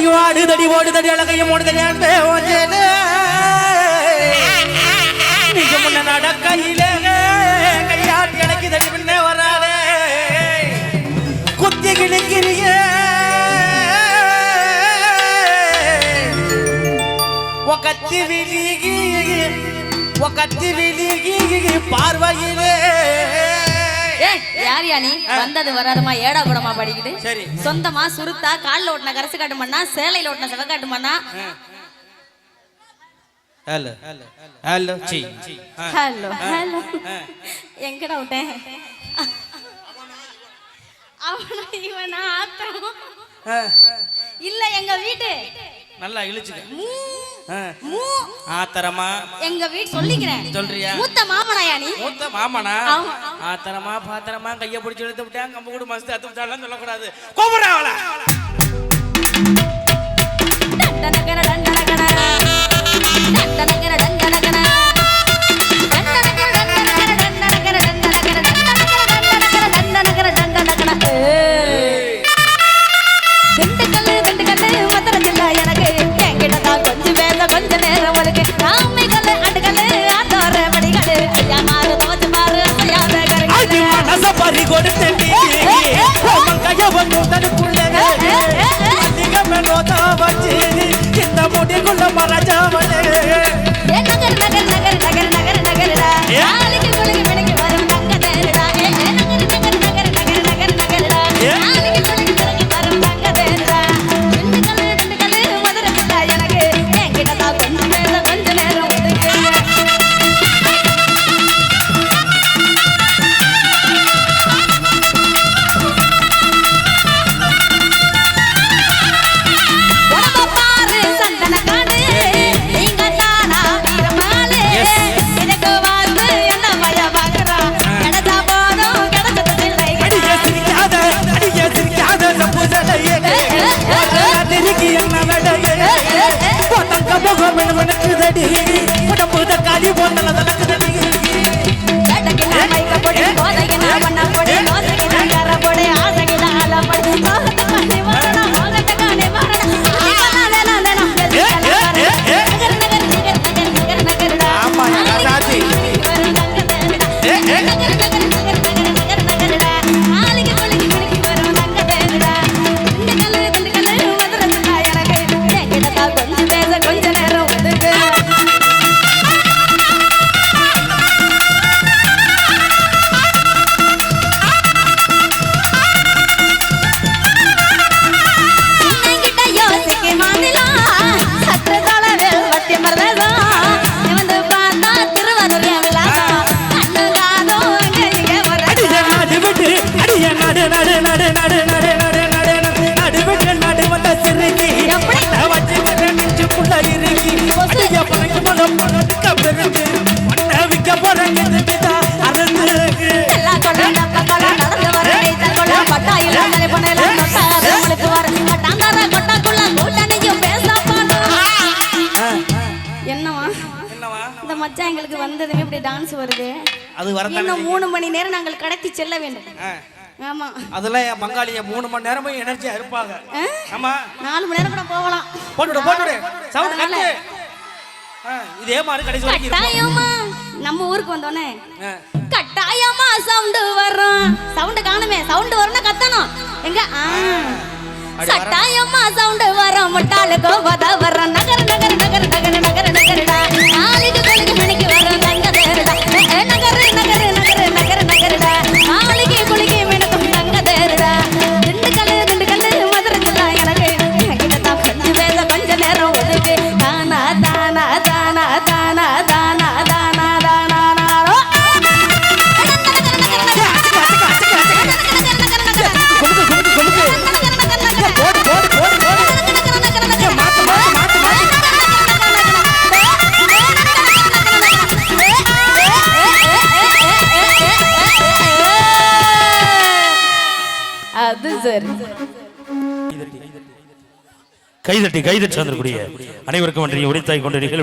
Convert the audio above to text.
அழகையும் ஆடுதடி ஓடுதடி அழகையும் ஓடுதடி நீங்க முன்ன நடக்கையில கையாட்டி அழைக்குதடி பின்ன வராதே. குத்தி கிழக்கிறிய. கத்தி விழுகி கத்தி விழுகி பார்வையிலே. யார் யா நீ? வந்தது வராதமா ஏடா கூடமா படிக்குது? சரி. சொந்தமா சுருத்தா கால்ல ஓட்டின கரசு காட்டு மண்ணா சேலையில ஓட்டின செவக்காட்டு மண்ணா ஹலோ ஹலோ ஹலோ ஹலோ எங்கடா விட்டேன்? அவனா இவனா ஆத்திரம் இல்ல எங்க வீட்டு. நல்லா இழுச்சுக்க. ஆத்தரமா. எங்க வீட்டு சொல்லிக்கிறேன். சொல்றியா? மூத்த மாமனாயா நீ? மூத்த மாமனா. ஆத்தரமா பாத்திரமா கைய பிடிச்சு இழுத்து விட்டாங்க கம்பு கூட மஸ்து அத்து விட்டாலாம் சொல்லக்கூடாது. கூப்பிடுறா அவளை. நம்மளுக்கு வர. பட்டாங்கார கொட்டாக்குள்ள கூட்டணிக்கும் பேச பாடும். என்னவா என்னவா இந்த மச்சான் எங்களுக்கு வந்ததுமே இப்படி டான்ஸ் வருது. அது இன்னும் மூணு மணி நேரம் நாங்கள் கடத்தி செல்ல வேண்டும். ஆமா. அதெல்லாம் என் பங்காளிய மூணு மணி நேரமும் எனர்ஜியா இருப்பாங்க? ஆமா. நாலு மணி நேரம் கூட போகலாம். போட்டுடு போட்டுடு சவுண்ட் கட்டு. இதே மாதிரி கடைசி வரைக்கும். கட்டாயமா? நம்ம ஊருக்கு வந்தோடனே ஆ. கட்டாயமா சவுண்ட் வரும் சவுண்ட் காணுமே சவுண்ட் வரும்னா கத்தணும். எங்க? கட்டாயமா சவுண்ட் வரும் முட்டாளுக்கோ வத வரும் நகர் நகர் நகர் நகர். அது சரி. கைதட்டி கைதட்டி. வந்திருக்கூடிய அனைவருக்கும் நன்றி உரித்தாய் கொண்டு நிகழ்வு